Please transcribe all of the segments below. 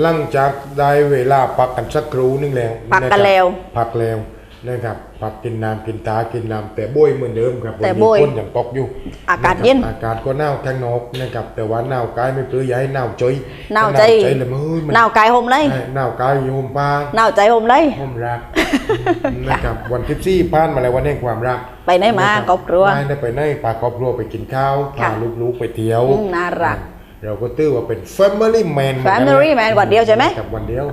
หลังจากได้เวลาพักกันสักครู่หนึงแล้วพักกันะครับนแล้วพักแล้วนะครับพักกินน้ำกินตากินน้ำแต่โบยเหมือนเดิมครับแต่วันนี้โบยคนยังตกอยู่อากาศเย็นะครับอากาศก็หนาวทางนอกนะครับแต่ว่าหนาวกายไม่เปลือยอย่าให้หนาวใจหนาวใจ ใจเลยมันเฮ้ยมันหนาวกายห่มเลยใช่หนาวกายอยู่ห่มผ้าหนาวใจห่มเลย ห่มรักนะครับวันที่สี่ผ่านมาแล้ววันแห่งความรัก ไปไหนมาครอบครัวไม่ได้ไปไหนพาครอบครัวไปกินข้าวค่ะพาลูกๆไปเที่ยว อืมน่ารัก เราก็ตื้อว่าเป็น Family Man เหมือนกันนะ Family Man วันเดียวใช่ไหมครับวันเดียว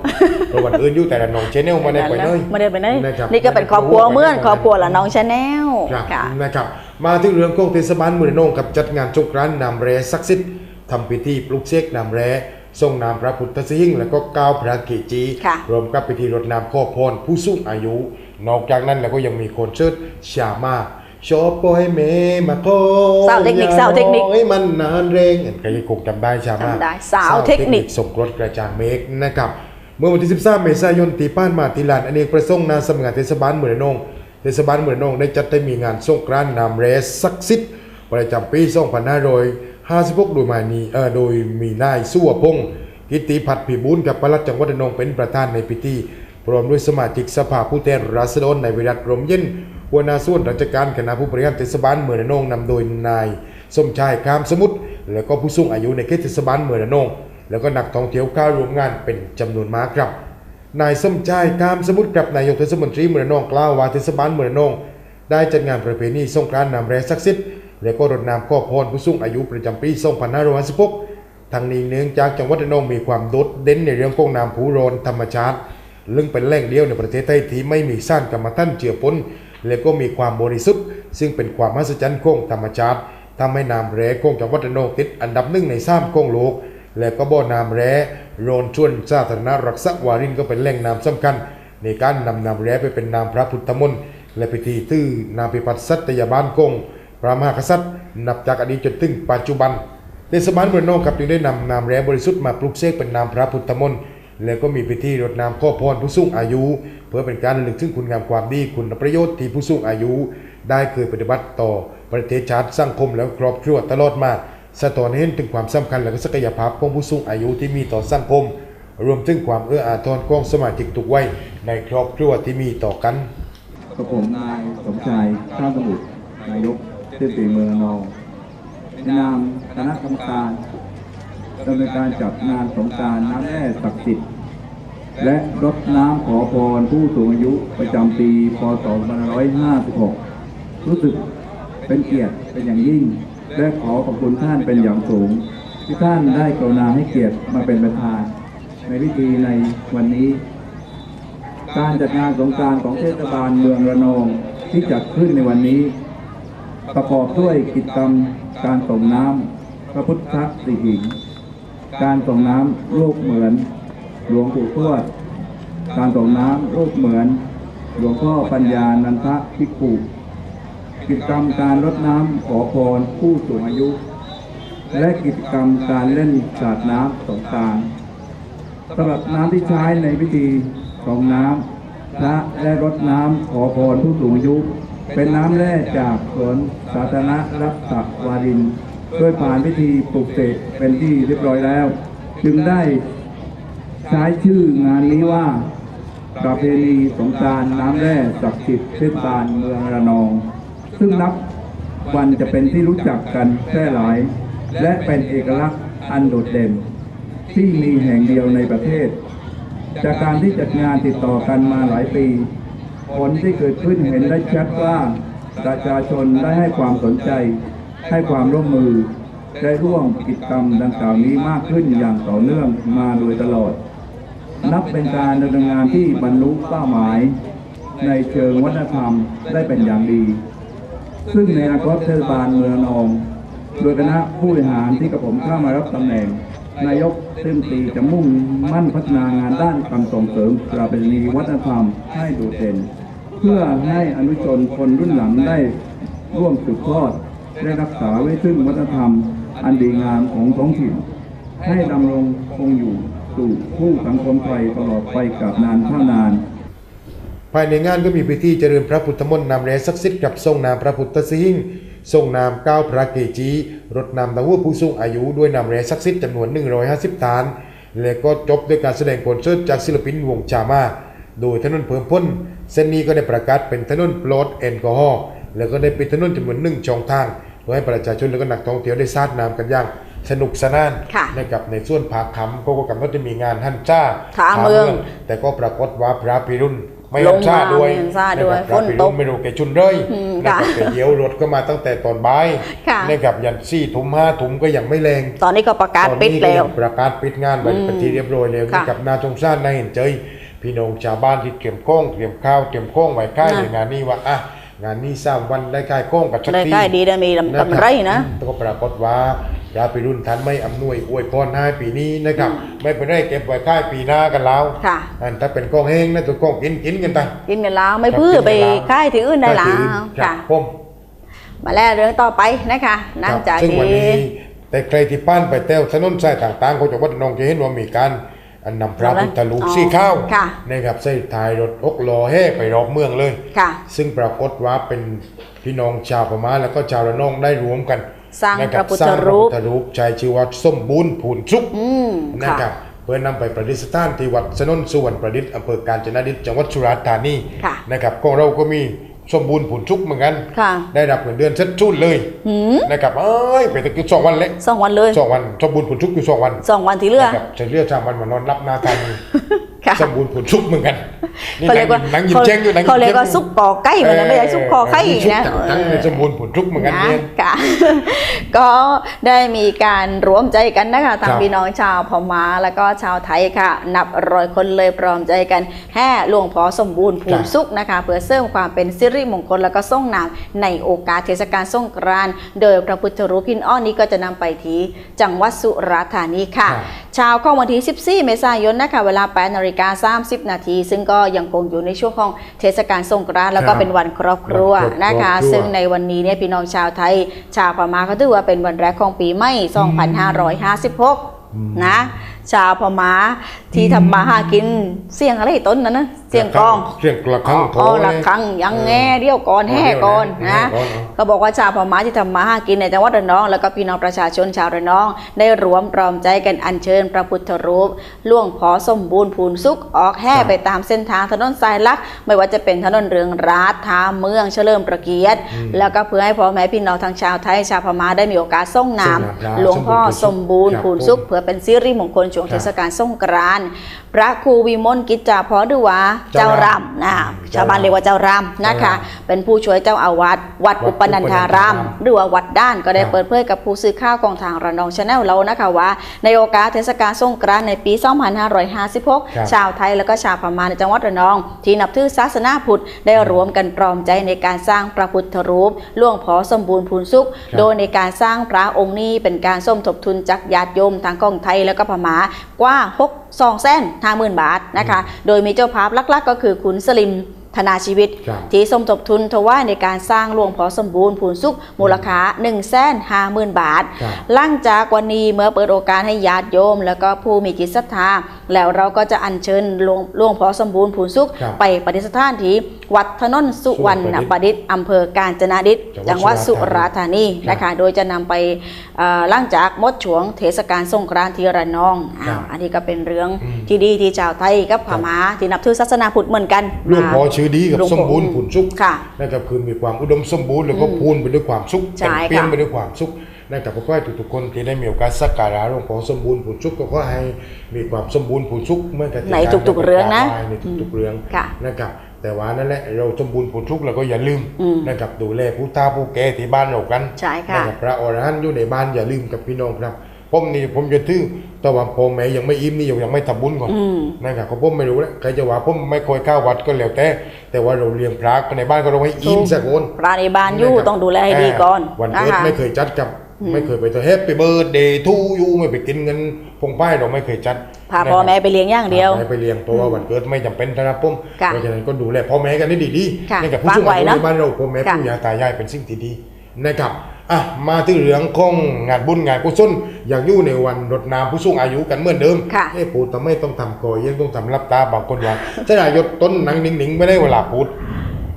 เพราะวันอื่นอยู่แต่ละน้องเชนเนลไม่ได้ไปเลยไม่ได้ไปไหนะบนี่ก็เป็นครอบครัวเหมื่อนครอบครัวละน้องชาแนลครับค่ะนะครับมาถึงเรื่องของเทศบาลเมืองระนองกับจัดงานสงกรานต์นำแร่ศักดิ์สิทธิ์ทำพิธีปลุกเสกนำแร่ทรงนามพระพุทธสิหิงค์แล้วก็ก้าวพระเกจีค่ะรวมกับพิธีรดน้ำขอพรผู้สูงอายุ นอกจากนั้นแล้วก็ยังมีคอนเสิร์ตชามา ชอบปล่อยเมมาโคสาวเทคนิคสาวเทคนิคให้มันนานเรงเห็นใครคงจำได้ชามาจำได้สาวเทคนิคสมรสกระจ่างเมฆนะครับเมื่อวันที่ 13 เมษายนที่ผ่านมาที่ลานอเนกประสงค์หนาสำนักงานเทศบาลเมืองระนองเทศบาลเมืองระนองได้จัดให้มีงานสงกรานต์นามแรศักดิ์สิทธิ์ประจำปี 2556 โดยมานีเอ่อโดยมีนายสุวพงศ์กิติพัฒน์พิบูลกับปลัดจังหวัดระนองเป็นประธานในพิธีพร้อมด้วยสมาชิกสภาผู้แทนราษฎรในเวลารมเย็น หัวหน้าส่วนราชการคณะผู้บริหารเทศบาลเมืองระนองนำโดยนายสมชายคามสมุทรและก็ผู้สูงอายุในเขตเทศบาลเมืองระนอง แล้วก็นักท่องเที่ยวเข้าร่วมงานเป็นจำนวนมากครับนายสมชายคามสมุทรกับนายกเทศมนตรีเมืองระนองกล่าวว่าเทศบาลเมืองระนอง ได้จัดงานประเพณีสงกรานต์นำแร่ศักดิ์สิทธิ์และก็รดน้ำข้อพรผู้สูงอายุประจำปี 2556ทั้งนี้เนื่องจากจังหวัดระนองมีความโดดเด่นในเรื่องของน้ำพุร้อนธรรมชาติลึงเป็นแหล่งเดียวในประเทศไทยที่ไม่มีสารกรรมฐานเจือปน และก็มีความบริสุทธิ์ ซึ่งเป็นความมหัศจรรย์ของธรรมชาติทำให้น้ำแร่ของจังหวัดระนองติดอันดับหนึ่งในสามของโลก และก็บ่อน้ำแร่โรนชวนสาธารณรักษาวารินก็เป็นแหล่งน้ำสำคัญ ในการนำน้ำแร่ไปเป็นน้ำพระพุทธมนต์และพิธีตื้อน้ำพิพัฒน์สัตยาบาลกงพระมหากษัตริย์นับจากอดีตจนถึงปัจจุบันเทศบาลเมืองนองครับจึงได้นำน้ำแร่บริสุทธิ์มาปลุกเสกเป็นน้ำพระพุทธมนต์ และก็มีพิธีรดน้ำข้อพรผู้สูงอายุ เพื่อเป็นการระลึกถึงคุณงามความดีคุณประโยชน์ที่ผู้สูงอายุ ได้เคยปฏิบัติต่อประเทศชาติสังคมและครอบครัวตลอดมาสะท้อนให้เห็นถึงความสำคัญและศักยภาพของผู้สูงอายุที่มีต่อสังคม รวมถึงความเอื้ออาทรของสมาชิกทุกวัยในครอบครัวที่มีต่อกันกับผมนายสมชายข้ามสมุทรนายกเทศบาลเมืองนองในนามคณะกรรมการ ดำเนินการจัดงานสงการน้ำแร่ศักดิ์สิทธิ์และรดน้ำขอพรผู้สูงอายุประจำปีพศ2556 รู้สึกเป็นเกียรติเป็นอย่างยิ่ง และขอขอบคุณท่านเป็นอย่างสูง ที่ท่านได้กรุณาให้เกียรติมาเป็นประธาน ในพิธีในวันนี้ การจัดงานสงการของเทศบาลเมืองระนองที่จัดขึ้นในวันนี้ ประกอบด้วยกิจกรรมการส่งน้ำพระพุทธสิหิง์ การส่งน้ำรูปเหมือน หลวงปู่ทวด การส่งน้ำรูปเหมือน หลวงพ่อปัญญานันทพิกุกิจกรรมการรดน้ำขอพรผู้สูงอายุ และกิจกรรมการเล่นสาดน้ำสงกรารสำหรับน้ำที่ใช้ในพิธีส่งน้ำพระและรดน้ำขอพรผู้สูงอายุ เป็นน้ำแร่จากสวนสาธารณรักษาวาริน ด้วยผ่านพิธีปลุกเสกเป็นที่เรียบร้อยแล้ว จึงได้ใช้ชื่องานนี้ว่าประเพณีสงการน้ำแร่ศักดิ์สิทธิ์เทศบาลเมืองระนอง ซึ่งนับวันจะเป็นที่รู้จักกันแพร่หลาย และเป็นเอกลักษณ์อันโดดเด่น ที่มีแห่งเดียวในประเทศ จากการที่จัดงานติดต่อกันมาหลายปี ผลที่เกิดขึ้นเห็นได้ชัดว่าประชาชนได้ให้ความสนใจ ให้ความร่วมมือได้ร่วมกิจกรรมดังกล่าวนี้มากขึ้นอย่างต่อเนื่องมาโดยตลอด นับเป็นการดำเนินงานที่บรรลุเป้าหมาย ในเชิงวัฒนธรรมได้เป็นอย่างดี ซึ่งในอนาคตเทศบาลเมืองนอง โดยคณะผู้บริหารที่กับผมเข้ามารับตำแหน่ง นายกเต็มตีจะมุ่งมั่นพัฒนางานด้านการส่งเสริมประเพณีวัฒนธรรมให้โดดเด่น เพื่อให้อนุชนคนรุ่นหลังได้ร่วมสืบทอด ได้รักษาไว้ซึ่งวัฒนธรรม อันดีงามของท้องถิ่น ให้ดำรงคงอยู่สู่ผู้สังคมไทยตลอดไปกับนานเท่านาน ภายในงานก็มีพิธีเจริญพระพุทธมนต์นำแร่ศักดิ์สิทธิ์กับทรงนามพระพุทธสิหิงค์ทรงนามก้าวพระเกจีรดนำดาวผู้สูงอายุด้วยนำแร่ศักดิ์สิทธิ์จำนวน 150ฐาน และก็จบด้วยการแสดงคอนเสิร์ตจากศิลปินวงชามาโดยถนนเพิ่มพ้น เส้นนี้ก็ได้ประกาศเป็นถนนปลอดแอลกอฮอล์แล้วก็ได้เป็นถนนจำนวนหนึ่งช่องทาง โดยให้ประชาชนและก็นักท่องเที่ยวได้สาดน้ำกันอย่างสนุกสนานค่ะนะครับในส่วนภาคคำเขาก็กำหนดจะมีงานฮันจ้าขาเมือง แต่ก็ปรากฏว่าพระพิรุณไม่ลฮังนมาจ้าด้วยไม่ฮั่นจ้าด้วยะครับพระฝนพิตรุกณไม่รู้แกชุนเลยอืมนะครับค่ะแต่เดี๋ยวรถก็มาตั้งแต่ตอนบ่ายค่ะนะครับยันสี่ถุมห้าถุมก็ยังไม่แรง ตอนนี้ก็ประกาศตอนปิดนี้แล้วก็ยังประกาศปิดงานไปอืมเป็นที่เรียบร้อยแล้วค่ะกับนาจงชาตินาเห็นใจพี่น้องชาวบ้านที่เตรียมโค้งเตรียมข้าวเตรียมโค้งไว้ค่ายน่ะในงานนี้ว่าอะ งานนี้สร้างวันได้ค่ายโค้งกับชักได้ทีใกล้ดีได้มีกำไรนะก็ปรากฏว่าพระพิรุณท่านไม่อำนวยอวยพรให้ปีนี้นะครับ ไม่เป็นไรเก็บไว้ค่ายปีหน้ากันแล้วค่ะอันถ้าเป็นกล้องแห้งนะตัวกล้องกินกินกันไปกินกันแล้วไม่พื้อไปค่ายที่อื่นได้แล้ค่ายวที่อื่นครัค่ะบผมมาแล้วเรื่องต่อไปนะคะหลังจากซึ่งวันที่นี้แต่ใครที่ป้านไปเต้วถนนสายต่างๆของจังหวัดระนองจะเห็นว่ามีการ อันนำพระพุทธรูปอ๋อสีข้าวค่ะนะครับใส่ท้ายรถอกล้อแห่ไปรอบเมืองเลยค่ะซึ่งปรากฏว่าเป็นพี่น้องชาวพม่าแล้วก็ชาวระนองได้รวมกันสร้างนคบพระพุทธสร้างพรูระปพุทธรูปใช้ชื่อว่าสมบูรณ์ผูนชุกอืมนะค่ะครับเพื่อนำไปประดิษฐานที่วัดสนนสุวรรณประดิษฐ์อำเภอกาญจนดิตจังหวัดสุราษฎร์ธานีค่ะนะครับของเราก็มี สมบูรณ์ผุนชุกเหมือนกัน ค่ะ ได้รับเงินเดือนเช็ดชุดเลยนะครับเอ้ยไปตะกี้สองวันเละสองวันเลยสองวันสมบูรณ์ผุนชุกอยู่สองวันสองวันที่เหลือนะครับจะเลือกสามวันมานอนรับหน้าทานี ค่ะ สมบูรณ์ผุนชุกเหมือนกันนี่เขาเรียกว่าหนังยิ้มเจ๊งอยู่หนังยิ้มเขาเรียกเจ๊งว่าซุปกอไก่เหมือนกันไม่ใช่ซุปคอไข่เชุกนะทั้งในสมบูรณ์ผุนชุกเหมือนกันนะเนี่ยค่ะ ก็ได้มีการรวมใจกันนะคะทางครับพี่น้องชาวพม่าแล้วก็ชาวไทยค่ะ นับร้อยคนเลยพร้อมใจกันแห่หลวงพ่อสมบูรณ์ผูนสุขนะคะเพื่อเสริมความเป็นสิริมงคลแล้วก็ส่งนามในโอกาสเทศกาลสงกรานต์โดยพระพุทธรูปพินอ้อนี้ก็จะนำไปที่จังหวัดสุราษฎร์ธานีค่ะครับ เช้าของวันที่ 14 เมษายนนะคะเวลา8นาฬิกา 30 นาที ซึ่งก็ยังคงอยู่ในช่วงของเทศกาลสงกรานต์แล้วก็ครับเป็นวันครอบครัววันครอบครัวนะคะ ซึ่งในวันนี้เนี่ยพี่น้องชาวไทย ชาวพม่าก็ถือว่าเป็นวันแรกของปีใหม่ 2556 นะ ชาวพม่าที่ทำมาหากินเสียงอะไรต้นนั้นนะเสียงกลองเสียงกระฆังอ๋อละครั้งยังแง่เดียวก่อนอ๋อแห่ก่อนเดี๋ยวนะนะแห่ก่อนเหรอก็บอกว่าชาวพม่าที่ทำมาหากินในจังหวัดระนอง แล้วก็พี่น้องประชาชนชาวระนอง ได้รวมปลอมใจกันอัญเชิญพระพุทธรูปหล่วงพอสมบูรณ์ภูนสุขออกแห่ไปตามเส้นทางถนนสายหลัก ไม่ว่าจะเป็นถนนเรืองราษฎร์ทางเมืองเฉลิมประเกียรติ แล้วก็เพื่อให้พ่อแม่พี่น้องทางชาวไทยชาวพม่าได้มีโอกาสส่งน้ส่งน้ำพระำหลวงพ่อสมบูรณ์ครับภูนสุขเพื่อเป็นสิริมงคลช่วงครับเทศกาลสงกรานต์พระครูวิมลกิจจาพรหรือว่าเจ้าเจ้ารามนะชาวบ้านเรียกว่าเจ้ารามนะคะเจ้ารามเป็นผู้ช่วยเจ้าอาวาสวัดวัดอุปนันธารามอุปนันธารามหรือว่าวัดด้านก็ได้ครับเปิดเผยกับผู้สื่อข่าวของทางระนองชาแนลเรานะคะว่า ในโอกาสเทศกาลสงกรานต์ในปีครับ2556 ชาวไทยและก็ชาวพม่าในจังหวัดระนอง ที่นับถือศาสนาพุทธได้รวมกันปลอมใจในการสร้างพระพุทธรูปหลวงพ่อสมบูรณ์พูนสุขครับโดยในการสร้างพระองค์นี้เป็นการส้มทบทุนจากญาติโยมทางกองไทยแล้วก็พม่ากว่า6 2แสนห้าหมื่นบาทนะคะ โดยมีเจ้าภาพหลักๆก็คือคุณสลิมธนาชีวิตครับที่สมทบทุนถวายในการสร้างหลวงพ่อสมบูรณ์ ผูนสุขมูลค่า1นึ่งแสนห้าหมื่นบาทครับหลังจากวันนี้เมื่อเปิดโอกาสให้ญาติโยม แล้วก็ผู้มีจิตศรัทธา แล้วเราก็จะอัญเชิญหลวงหลวงพ่อสมบูรณ์ผูนสุขครับไปปฏิสถานที่ วัดถนนสุวรรณประดิษฐ์อำเภอกาญจนาดิษฐ์จัจังงหหวัวัดดสุราษฎร์ธานีครับนะคะโดยจะนำไปเอ่อหลังจากหมดช่วงเทศกาลสงกรานต์ที่ระนองอ้าวอันนี้ก็เป็นเรื่องอืมที่ดีที่ชาวไทยกับพม่าที่นับถือศาสนาพุทธเหมือนกันหลวงพ่อชื่อดีกับหลวงพ่สอมบูรณ์ผุนชุกค่ะนะครับคือมีความอุดมสมบูรณ์แล้วก็พูนไปด้วยความสุขใช่เต็มเปี่ยมค่ะไปด้วยความสุขนะครับก็ขอให้ทุกๆคนที่ได้มีโอกาสสักการะหลวงพ่อสมบูรณ์ผุนชุกก็ขอให้มีความสมบูรณ์ผุนชุกเมื่อกันในทุกๆเรื่องนะในทุกๆเรื่องค่ะนะครับ แต่ว่านั่นแหละเราสมบูรณ์ผุนชุกเราก็อย่าลืมอืมนะครับดูแลผู้ตาผู้แก่ที่บ้านเรากันใช่ค่ะนะครับพระอรหันต์อยู่ในบ้านอย่าลืมกับพี่น้องครับผมนี่ผมจะถือแต่ว่าพ่อแม่ยังไม่อิ่มนี่ยังไม่ทำบุญก่อนอืมนะครับก็ผมไม่รู้แล้วใครจะว่าผมไม่เคยเข้าวัดก็แล้วแต่ แต่ว่าเราเลี้ยงพระกันในบ้านก็เราให้อิ่มสักคนปราณีบานอยู่ต้องดูแลให้ดีก่อนวันนะเกิดคะไม่เคยจัดกับ ไม่เคยไปตัวแฮปปี้เบิร์ดเดย์ทูยูไม่ไปกินเงินพงป้ายเราไม่เคยจัดพาพ่อแม่ไปเลี้ยงอย่างเดียวพาไปเลี้ยงเพราะว่าวันเกิดไม่จำเป็นนะครับผมค่ะเพราะฉะนั้นก็ดูแลพ่อแม่กันให้ดีค่ะๆนะครับผู้ฝากสูงไว้อายุเนอะในบ้านเราพ่อแม่ค่ะปู่ย่าตายายเป็นสิ่งที่ดีนะครับอะมาถึงเรื่องของงานบุญงานกุศลอย่างอยู่ในวันรดน้ำผู้สูงอายุกันเหมือนเดิมค่ะเอ้พูดทำไมต้องทำก่อยยังต้องทำรับตาบางคนว่าถ้านายกต้นหนังหนิงๆไม่ได้เวลาพูด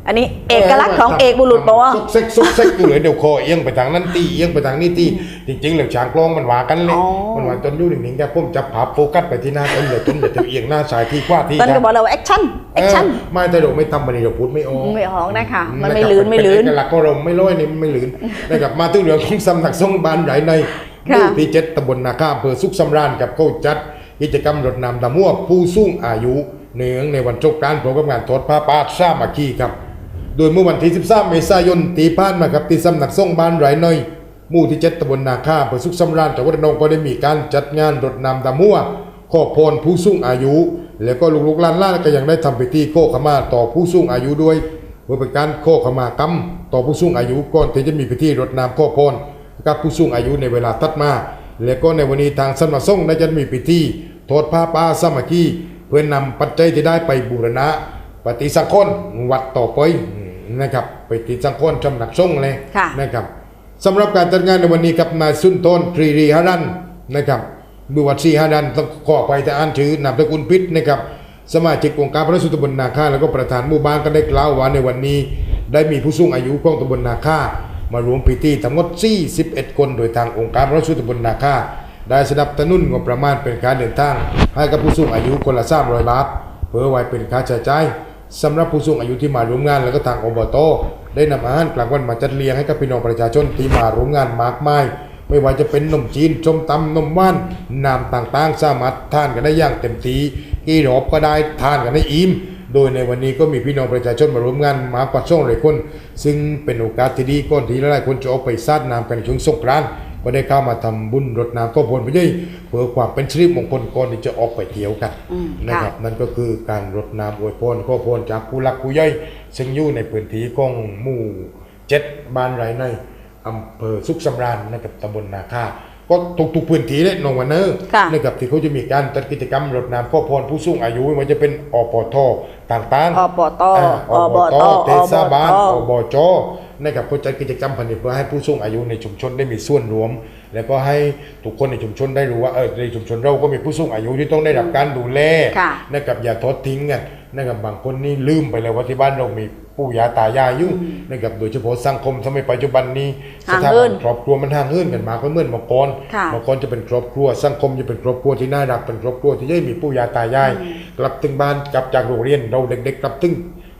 อันนี้เอกลักษณ์ของเอกบุรุษบอกว่าซุกเซ็กซุกเซ็กอยู่เลยเดี๋ยวคอเอียงไปทางนั้นตีเอียงไปทางนี้ตีจริงๆเหลือช้างกลองมันว่ากันเลยอ๋อมันว่าจนอยู่หนึ่งๆแกพุ่มจับภาพโฟกัสไปที่หน้าต้นเลยต้นเดี๋ยวจะเอียงหน้าซ้ายที่ขวาที่ตอนนก็บอกเราแอคชั่นแอคชั่นเออไม่แต่เราไม่ทำมันนี่เราพูดไม่ออกไม่ออกนะคะมันนะไม่ครับลื่นไม่ลื่นเป็เอกลักษณ์ของเราไม่ร้อยนี่มันไม่ลื่นนะครับมาถึงเรื่องของสำนักสงฆ์บ้านไหลในหค่ะมู่ที่เจ็ดตำบลนาคาอำเภอสุขสำราญกับเขาจัดกิจกรรมรดน้ำดำมั่วผู้สูงอายุเนืองในวันสงกรานต์พร้อมกับงานทอดผ้าป่าสามัคคีครับ โดยเมื่อวันที่ 13 เมษายนตีผ่านมาครับที่สำนักส่งบ้านไหลในหมู่ที่เจ็ดตำบลนาคาอำเภอสุขสำราญจังหวัดระนองก็ได้มีการจัดงานรดน้ำดำมั่วขอพรผู้สูงอายุ แล้วก็ลูกๆหลานก็ยังได้ทำพิธีโคขมาต่อผู้สูงอายุด้วยเพื่อเป็นการโคขมากรรมต่อผู้สูงอายุก่อนที่จะมีพิธีรดน้ำขอพรกับผู้สูงอายุในเวลาตัดมา และก็ในวันนี้ทางสำนักสงฆ์ได้จะมีพิธีทอดผ้าป่าสามัคคีเพื่อนำปัจจัยที่ได้ไปบูรณะ ปฏิสังขรณ์วัดต่อไป นะครับไปฏิสังขรณ์สำนักสงฆ์เลยค่ะนะครับสำหรับการจัดงานในวันนี้กับนายสุนทรตรีรีหรันนะครับดูวัดซีหรันต้องขอไปแต่อ่านชื่อนามสกุลพิษนะครับสมาชิกองค์การพระสุตำบลนาคาแล้วก็ประธานหมู่บ้านก็ได้กล่าวว่าในวันนี้ ได้มีผู้สูงอายุของตำบลนาคามารวมพิธีทั้งหมด 41 คน โดยทางองค์การพระสุตำบลนาคาได้สนับสนุนงบประมาณเป็นการเดินทางให้กับผู้สูงอายุคนละ300บาทเพื่อไว้เป็นค่าใช้จ่าย สำหรับผู้สูงอายุที่มาร่วมงาน แล้วก็ทางอบตได้นำอาหารกลางวันมาจัดเลี้ยงให้กับพี่น้องประชาชนที่มาร่วมงานมากมาย ไม่ว่าจะเป็นนมจีนชมตำนมว่านน้ำต่างๆ สามารถทานกันได้อย่างเต็มที่กี่รอบก็ได้ทานกันได้อิ่มโดยในวันนี้ก็มีพี่น้องประชาชนมาร่วมงานมากกว่าช่องหลายคน ซึ่งเป็นโอกาสที่ดีก่อนที่หลายๆคนจะออกไปซาดน้ำกันในช่วงสงกรานต์ ก็ได้เข้ามาทำบุญรดน้ำก็พลไปด้วยเพื่อความเป็นสิริมงคลก่อนที่จะออกไปเที่ยวกันอืมนะครับค่ะนั่นก็คือการรดน้ำอวยพรข้อพรจากผู้หลักผู้ใหญ่ซึ่งอยู่ในพื้นที่ของหมู่เจ็ดบ้านไรในอำเภอสุขสำราญนะครับตำบลนาคาก็ทุกๆพื้นที่เลยน้องวันเนอร์ค่ะนะครับที่เขาจะมีการจัดกิจกรรมรดน้ำข้อพรผู้สูงอายุไม่ว่าจะเป็นอปทต่างๆอปตอ่าอบตเทศบาลอบตอบจ นะครับเขาจัดกิจกรรมพันธุ์เพื่อให้ผู้สูงอายุในชุมชนได้มีส่วนร่วม แล้วก็ให้ทุกคนในชุมชนได้รู้ว่าเออในชุมชนเราก็มีผู้สูงอายุที่ต้องได้รับการดูแลค่ะนะครับอย่าทอดทิ้งกันนะครับบางคนนี่ลืมไปเลยว่าที่บ้านเรามีปู่ย่าตายายอยู่นะครับโดยเฉพาะสังคมสมัยปัจจุบันนี้สห่างถาเหิบันนครอบครัวมันห่างเหินกันมากไม่เหมือนเมื่อก่อนค่ะเมื่อก่อนจะเป็นครอบครัว สังคมจะเป็นครอบครัวที่น่ารักเป็นครอบครัวที่ได้มีปู่ย่าตายาย กลับถึงบ้านกลับจากโรงเรียนเราเด็กๆกลับถึง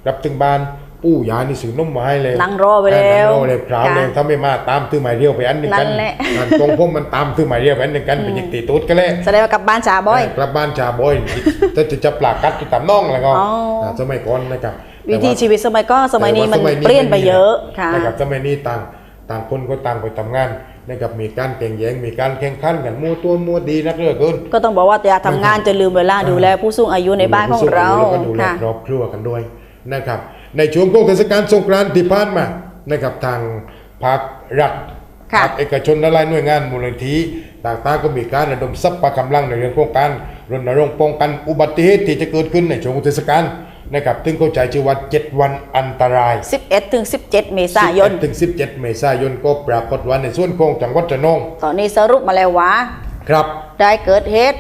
กลับถึงบ้าน ปู่ยานี่ซื้อนมมาให้เลยนั่งรอไปแล้วนั่งรอเลยพราวเลยถ้าไม่มาตามตื้อหมายเรียวไปอันหนึ่งกันนั่นแหละตรงพวกมันตามตื้อหมายเรียวไปอันหนึ่งกันเป็นยิงตีตูดกันเลยแสดงว่ากลับบ้านจ๋าบ่อยกลับบ้านชาบอยจะจะจะปลากัดจะตามน้องแล้วก็สมัยก่อนนะครับวิถีชีวิตสมัยก็สมัยนี้มันเปลี่ยนไปเยอะค่ะนะครับสมัยนี้ต่างต่างคนก็ต่างไปทำงานนะครับมีการแข่งแย่งมีการแข่งขันกันมั่วตัวมั่วดีนักเลือเกินก็ต้องบอกว่าอย่าทำงานจะลืมเวลาดูแลผู้สูงอายุในบ้านของเราแล้วก็ดูแลครอบครัวกันด้วยนะครับ ในช่วงของเทศกาลสงกรานต์ที่ผ่านมานะครับทางภาครัฐค่ะภาคเอกชนและหลายหน่วยงานมูลนิธิต่างๆก็มีการระดมทรัพย์กำลังในเรื่องของการรณรงค์ป้องกันอุบัติเหตุที่จะเกิดขึ้นในช่วงของเทศกาลนะครับซึ่งเข้าใจชื่อว่า 7 วันอันตราย 11 ถึง 17 เมษายน11ถึง 17 เมษายนก็ปรากฏว่าในส่วนของจังหวัดระนอง ตอนนี้สรุปมาแล้วว่า ครับ ได้เกิดเหตุ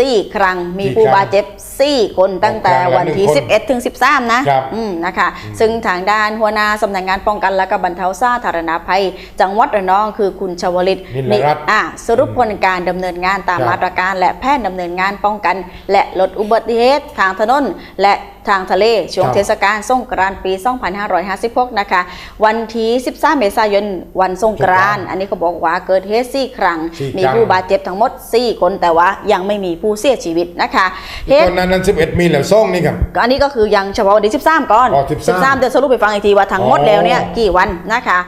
4ครั้งมีสี่ผู้ครั้งบาดเจ็บ4คนตั้งแต่ครั้งละวันที่หนึ่งคน11 ถึง 13 นะครับอืมนะคะ ซึ่งทางด้านหัวหน้าสำนักงานป้องกันและก็บรรเทาสาธารณภัย จังหวัดระนองคือคุณชวลิตนิลรัตน์อะสรุปผลการดำเนินงานตามครับ มาตรการและแผนดำเนินงานป้องกัน และลดอุบัติเหตุทางถนนและ ทางทะเล ช่วงครับเทศกาลสงกรานต์ปี 2556 นะคะ วันที่ 13 เมษายนวันสงกรานต์อันนี้เขาบอกว่าเกิดเหตุ4ครั้งสี่มีครั้งผู้บาดเจ็บทั้งหมด 4 คนแต่ว่ายังไม่มีผู้เสียชีวิตนะคะเหตอตุนนั้นนั้น 11 มีแล้วซ่องนี่ครับก็อันนี้ก็คือยังเฉพาะวันที่ 13 ก่อนอ๋อ13 13 เดี๋ยวสรุปไปฟังอีกทีว่าทั้งหมดอ๋อแล้วเนี่ยกี่วันนะคะ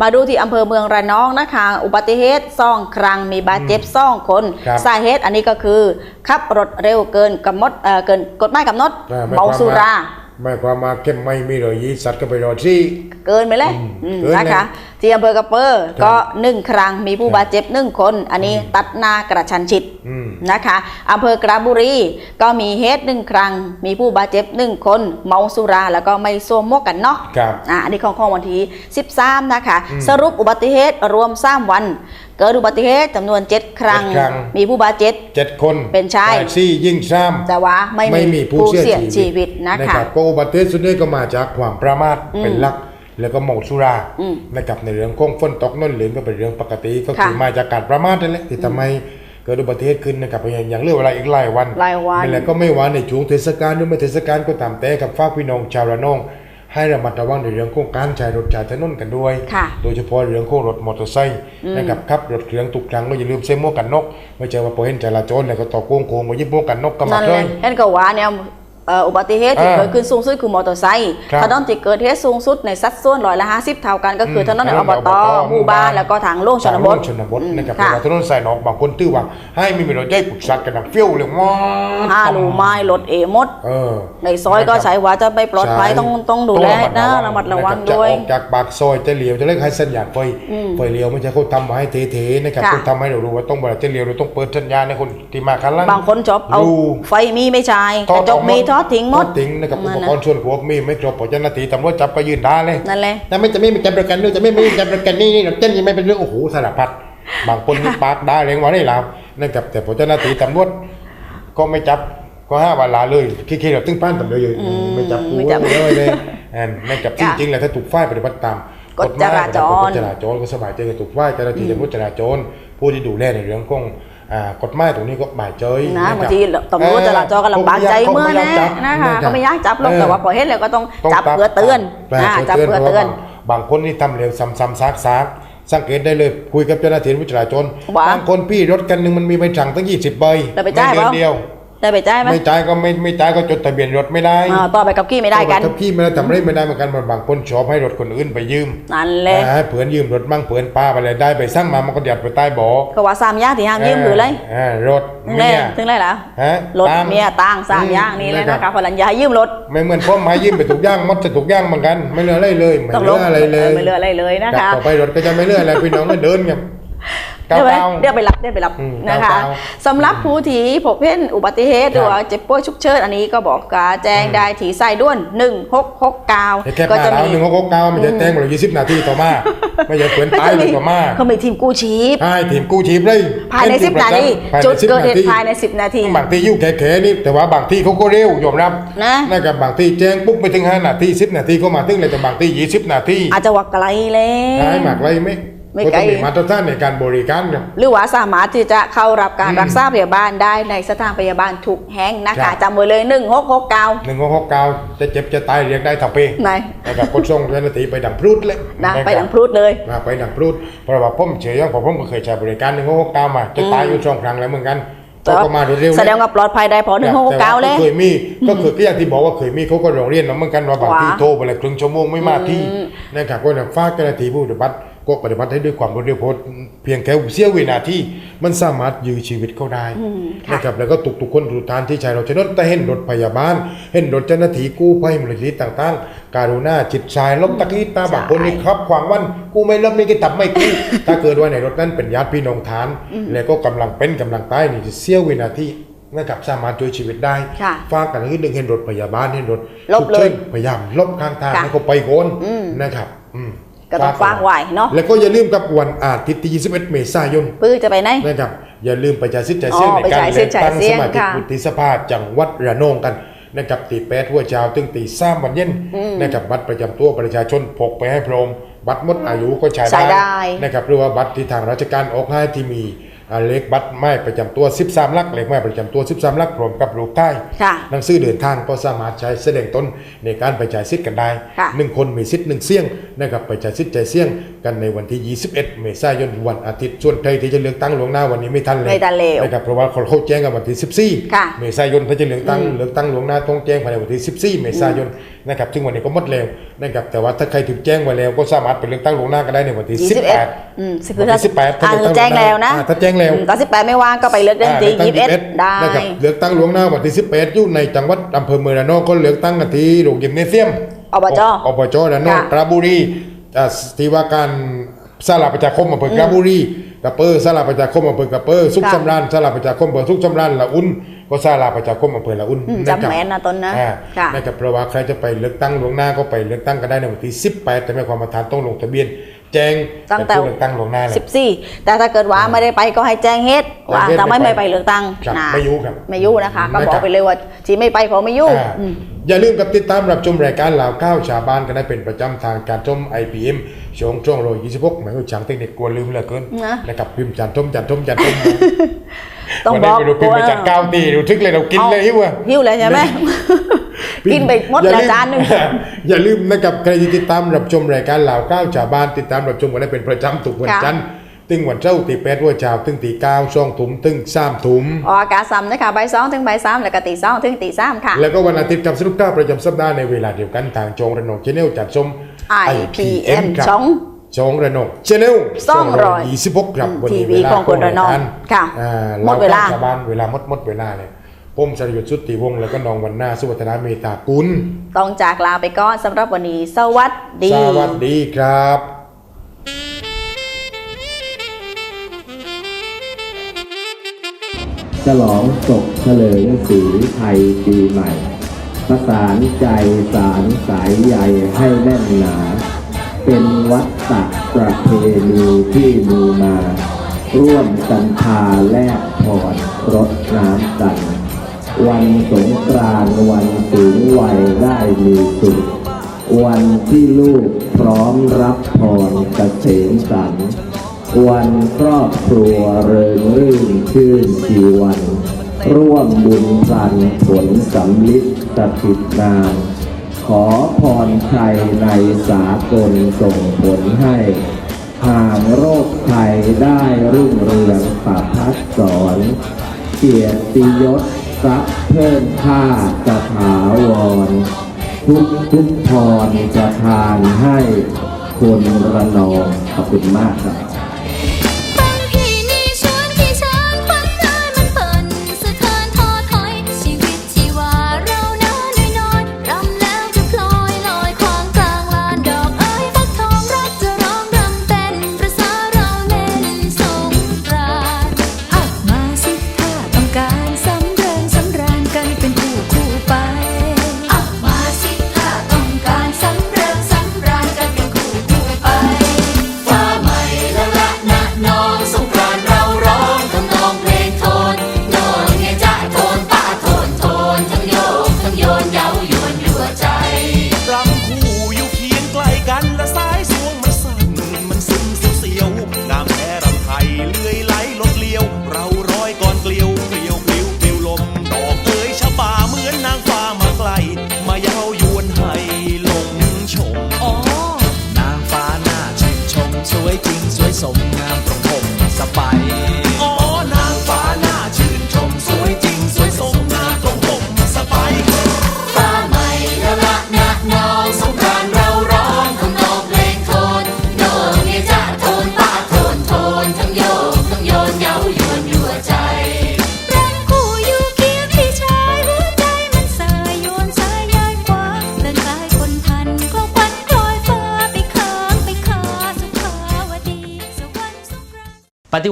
มาดูที่อำเภอเมืองระนองนะคะ อุบัติเหตุซ่องครั้งมีบาดเจ็บซ่องคนครับสาเหตุอันนี้ก็คือขับรถเร็วเกินกำหนดเอ่อเกินกฎหมายกำหนดอ่หยเมาควสุราหมายความมาเข้มไม่มีรอยยีสัตว์ก็ไปรอที่เกินไปเลยอืมอืมเกินเลยนะคะที่อำเภอกระเปอร์ครับก็หนึ่งครั้งมีผู้บาดเจ็บหนึ่งคน อันนี้ตัดหน้ากระชันชิดอืม นะคะอำเภอกระบุรีก็มีเหตุหนึ่งครั้ง มีผู้บาดเจ็บหนึ่งคนเมาสุราแล้วก็ไม่สวมหมวกกันน็อกครับอะอันนี้ของของวันที่ 13 นะคะอืมสรุปอุบัติเหตุรวม3วัน เกิดอุบัติเหตุจำนวน 7 ครั้งเจ็ดครั้งมีผู้บาดเจ็บเจ็ดคน เป็นชายซี่ยิ่งซ้ำแต่ว่าไม่ไม่มีผู้เสียชีวิตนะนะคะรับก็อุบัติเหตุส่วนใหญ่ก็มาจากความประมาทเป็นหลักแล้วก็เมาสุราอืมนะครับในเรื่องของฝนตกนั่นหรือก็เป็นเรื่องปกติก็คือค่ะมาจากการประมาทนั่นแหละที่ทำให้ เกิดอุบัติเหตุขึ้นนะครับอย่างอย่างเรื่องเวลาอีกหลายวันหลายวันนั่นแหละก็ไม่ว่าในช่วงเทศกาลหรือไม่เทศกาลก็ตามแต่กับฝากพี่น้องชาวระนอง ให้ระมัดระวังในเรื่องของการใช้รถใช้ถนนกันด้วยค่ะโดยเฉพาะเรื่องของรถมอเตอร์ไซค์นะครับขับรถเครื่องทุกครั้งก็อย่าลืมใส่หมวกกันน็อกไม่ใช่ว่าพอเห็นจราจรแล้วก็ต่อโค้งโค้งมายิบหมวกกันน็อกก็มานั่นเลเลยยเห็นก็ว่าเนี่ยเอ่ออุบัติเหตุที่อ่าเกิดขึ้นสูงสุดคือมอเตอร์ไซค์ครับถนนที่เกิดเหตุสูงสุดในสัดส่วนร้อยละห้าสิบเท่ากันก็คืออมถนนในถนนอบตอบตหมู่บ้านแล้วก็ทางโล่งชนบททางชนบทอืมนะครับค่ะเวลาถนนสายนอกบางคนตื้อว่า ให้มีมีรถใจปุกสัตว์กันดังเฟี้ยวเลยว้าห้ารูไม้รถเอหมดเออในซอยก็ใช้ว่าจะไม่ปลอดภัยต้องต้องดูแลนะระมัดระวังนคบด้วยจะออกจากปากซอยจะเลี้ยวจะเล่นให้สัญญาณไฟไฟเลี้ยวไม่ใช่เขาทำมาให้เทๆนะครับค่ะเขาทำให้เรารู้ว่าต้องเวลาจะเลี้ยวเราต้องเปิดสัญญาณให้คนที่มาคันหล่างบางคนชอบเอาดูไฟมีไม่ใช่กระจกมีทอดทิ้งหมดทอทิ้งนะครับอุนั่ปนกนะรณ์ส่วนควบมีไม่ครบพอเจ้าหน้าที่ตำรวจจับก็ยืนด่าเลยนั่นแหละแต่ไม่จะไม่มีการประกันด้วยจะไม่มีการประกันนี่นี่เราเจ้นยังไม่เป็นเรื่องโอ้โหสารพัดบางคนนี่ปากด่าเลี้ยงว่าได้แล้วนะครับแต่พอเจ้าหน้าที่ตำรวจก็ไม่จับก็ห้าวันลาเลยคิดๆเราตึ้งป้านตำรวจเลยไม่จับกูไม่จับเลยเลยอันไม่จับจค่ะริงๆแหละถ้าถูกฝ้ายปฏิบัติตามกฎจราจรกฎจราจรก็สบายใจกับถูกฝ้ายเจ้าหน้าที่ตำรวจจราจรผู้ที่ดูแลในเรื่องของอ่า กฎหมายตรงนี้ก็บ่ายเจยนะคบางบทีตำรวจจราจรก็ลำบากใจเมื่อนะนะคะก็ไม่อยากจับหรอกแต่ว่าพอเห็นแล้วก็ต้องต้องจับเพื่อเตือนจับอ่าจับเพื่อเตือนพราะว่าบางคนนี่ทำเร็วซ้ำๆซักๆสังเกตได้เลยคุยกับเจ้าหน้าที่วิจราจรว่าบางคนพี่รถกันหนึ่งมันมีใบสั่งตั้ง20ใบแล้วไปจ่ายในเดือนเปล่าเดียว ได้ไปจ่ายไหมไม่จ่ายก็ไม่ไม่จ่ายก็จดทะเบียนรถไม่ได้อ่าต่อไปกับกี้ไม่ได้กันถ้าพี่ไม่ได้ทำอะไรไม่ได้เหมือนกันบางคนชอบให้รถคนอื่นไปยืมนั่นแหละอ่าเผื่อนยืมรถมั่งเผื่อนป้าไปเลยได้ไปสร้างมามันก็เดียดไปใต้เบ่อก็ว่าสามอย่างที่ห้ามยืมคืออะไรอ่ารถถึงเมีแล้ยถึงแล้วเหรอฮะรถตามเมียต่างสามอย่างนี้เลยนะนะครัคะบพลันยายืมรถไม่เหมือนพ่อมายืมไปถูกย่างมดจะถูกย่างเหมือนกัน ไม่เหลืออะไรเลยไม่ต้องเหลลืองอะไรเลยไม่เหลืออะไรเลยนะครัคะบต่อไปรถก็จะไม่เหลืออะไรพี่น้องก็เดินกันก้า เดี๋ยวไปวเดี๋ยวไปรับเดี๋ยวไปรับอืมนะคะก้าวสำหรับผู้ที่พบเห็นอุบัติเหตุหรือว่าเจ็บป่วยฉุกเฉินอันนี้ก็บอกกาแจ้งได้ที่สายด่วน 1669ไอ้แค่ก็มาจะแล้วมีหนึ่งหกหกเก้ามันจะแจ้งมาเลยยี่สิบนาทีต่อมาไม่ใช่เปลี่ยนตายเลยต่อมาเขามีทีมกู้ชีพใช่ทีมกู้ชีพเลยภายใน 10 นาทีภายในจุด10เกิดเหตุนาทีภายใน 10 นาทีบางทียุ่งแขๆนี่แต่ว่าบางที่เขาก็เร็วยอมรับนะนะครับบางที่แจ้งปุ๊บไปถึงห้านาทีสิบนาทีก็มาถึงเลยแต่บางที่ยี่สิบนาทีอาจจะว่าไกลแล้ใช่วหมากไรไหม ไม่ก็ไกลต้องมีมาตรฐานในการบริการครับหรือว่าสามารถที่จะเข้ารับการอืมรักษาพยาบาลได้ในสถานพยาบาลทุกแห่งนะครัคะบจำไว้เลย 1669หนึ่งหกหกเก้าจะเจ็บจะตายเรียกได้ทั้งปีไหนนะครับคนส่งเจ้าหน้าที่ไปดังพรุดเลยนะครับไปดังพรุดเลยมาไปดังพรุดเพราะว่าผมเฉยยังผมผมก็เคยใช้บริการหนึ่งหกเก้ามาจะตายอยู่สองครั้งแล้วเหมือนกันแต่ก็มาเร็วๆแสดงว่าปลอดภัยได้พอแต่ว่า1669เลยเคยมีก็คือก็อย่างที่บอกว่าเคยมีเขาก็ร้องเรียนมาเหมือนกันว่าบางทีว่าโทรไปเลยครึ่งชั่วโมงไม่มาที่นะครับก็ฝากเจ้าหน้าที่ผู้ปฏิบัติ ก็ปฏิบัติให้ด้วยความรวดเร็วเพราะเพียงแค่เสี้ยววินาทีมันสามารถยื้อชีวิตเขาได้ค่ะนะครับแล้วก็ทุกทุกๆคนทุกท่านที่ใช้รถใช้รถแต่เห็นรถพยาบาล เห็นรถเจ้าหน้าที่กู้ภัยมูลนิธิต่างๆ การุณาจิตชายลบตะกี้ตาบางคนนี่ครับขวางวันกูไม่ลบนี่ก็ตับไม่กูถ้าเกิดว่าในรถนั้นเป็นญาติพี่น้องทาน แล้วก็กำลังเป็นกำลังตายนี่เสี้ยววินาทีนะครับสามารถช่วยชีวิตได้ค่ะฝากกันนิดนึงเห็นรถพยาบาลเห็นรถลบฉุกฉินเลยพยายามลบข้างทางค่ะให้เขาไปโกนนะครับ อืม ก็ต้องฝากไว้เนาะแล้วก็อย่าลืมกับวันอาทิตย์ที่21เมษายนปื้อจะไปไหนนะครับอย่าลืมไปจ่ายสิทธิ์จ่ายเสียงอ๋อในการไปจ่ายสิเลืทอกธิ์จ่ายตั้งเสีสยงมาชิกค่ะวุฒิสภาจังหวัดระนองกันนะครับตีแปดหัวเช้าถึงตีสามวันเย็นนะครับบัตรประจำตัวประชาชนพกไปให้พร้อมบัตรหมดอายุก็ใช้ใช้ได้นะครับหรือว่าบัตรที่ทางราชการออกให้ที่มีอ่า เลขบัตรไม่ประจำตัว 13หลักเลขไม่ประจำตัว 13หลักพร้อมกับรูปท้ายค่ะหนังสือเดินทางก็สามารถใช้แสดงตนในการไปจ่ายสิทธิ์กันได้ค่ะหนึ่งคนมีสิทธิ์หนึ่งเสี่ยงนะครับไปจ่ายสิทธิ์จ่ายเสี่ยง กันในวันที่ 21 เมษายนวันอาทิตย์ ส่วนใครที่จะเลือกตั้งล่วงหน้าวันนี้ไม่ทันเลยไม่ทันแล้วนะครับเพราะว่าเขาเขาแจ้งกันวันที่ 14ค่ะเมษายนถ้าจะเลือกตั้งเลือกตั้งล่วงหน้าต้องแจ้งภายในวันที่ 14 เมษายนนะครับซึ่งวันนี้ก็หมดแล้วนะครับแต่ว่าถ้าใครถูกแจ้งไว้แล้วก็สามารถไปเลือกตั้งล่วงหน้าก็ได้ในวันที่ 18อืมสิบวันที่18อ่าถ้าเลือกตั้งแจ้งแล้วนะอ่าถ้าแจ้งแล้วอืมก็สิบแปดไม่ว่างก็ไปเลือกได้ที่ยี่สิบเอ็ดได้นะครับเลือกตั้งล่วงหน้าวันที่18อยู่ในจังหวัดอำเภอเมืองระนองก็เลือกตั้งกันที่โรงยิมเนเซียมอบจอบจระนองค่ะกระบุรีอ่า ที่ว่าการสลาประชาคมอำเภอกระบุรีกระเปอร์สลาประชาคมอำเภอกระเปอร์สุขค่ะสำราญสลาประชาคมอำเภอสุขสำราญละอุ่นก็สลาประชาคมอำเภอละอุ่นอืมนะครับจำแม่นนะตนนะอ่าค่ะนะครับเพราะว่าใครจะไปเลือกตั้งล่วงหน้าก็ไปเลือกตั้งกันได้ในวันที่ 18 แต่ไม่ความมาทานต้องลงทะเบียน แจ้งตั้งแต่ผู้เลือกตั้งลวงหน้าเลย14แต่ถ้าเกิดว่าไม่ได้ไปก็ให้แจ้งเฮ็ดว่าแจ้งเฮ็ดถ้าไม่ไม่ไม่ไปไปเลือกตั้งครับนะไม่ยุ่ครับไม่ยุ่นะคะ ก็นะครับบอกไปเลยว่าที่ไม่ไปเพราะไม่ยุ่อ่าอืมอย่าลืมกับติดตามรับชมรายการเหล่าก้าวชาวบ้านกันได้เป็นประจำทางการชม IPM ช่วงช่วงโรย26หมายว่าช่างเทคนิคกลัวลืมเหลือเกินนะนะครับพิมพ์จันทมจันทมจันทมต้องวันบนี้อกไปดูพิมพ์ไปจัดก้าวตีดูทึกเลยเรากินเลยหิวอะหิวเลยใช่ไหม กินไปหมดอย่แล้วลืจานหนึ่งอย่าลืมนะครับใครที่ติดตามรับชมรายการเหล่าก้าวชาวบ้านติดตามรับชมกันได้เป็นประจำทุกวันค่ะจันทร์ตึงวันเจ้าตีแปดวัวชาวตึงตีเก้าช่องถุมตึงสามถุมออกอากาศซ้ำนะคะใบายสองถึงใบายสามแล้วก็ตีสองถึงตีสามค่ะ แล้วก็วันอาทิตย์กับสรุปก้าวประจำสัปดาห์ในเวลาเดียวกันทางจงระนองชแนลจัดชม IPM ครับช่องจงระนองชแนลซ่องรอยยี่สิบหกครับอืมวันนี้ทีวีของคนระนองเวลาค่ะอ่าหมดเวลารก้ชาวบ้านเวลาหมดหมดเวลาเลย ผมสรยุทธ์สุทธิวงศ์แล้วก็น้องวันหน้าสุวัฒนาเมตตากุลต้องจากลาไปก่อนสำหรับวันนี้ สวัสดี สวัสดีครับฉลองศกเฉลิมศรีไทยปีใหม่ ประสานใจสารสายใยให้แน่นหนา เป็นวัดตักประเพณีที่มีมา ร่วมกันพาแลกพรรดน้ำกัน วันสงกรานต์วันสูงวัยได้มีสุขวันที่ลูกพร้อมรับพรเกษมสันวันครอบครัวเริงรื่นชื่นชีวัน ร่วมบุญพันผลสำลิดสถิตนาน ขอพรชัยในสากลส่งผลให้ห่างโรคภัยได้รุ่งเรืองประพัดสอน เกียรติยศ ทรัพย์เพิ่มค่าสถาวร ทุกทุกพรจะทานให้คนระนองขอบคุณมากครับ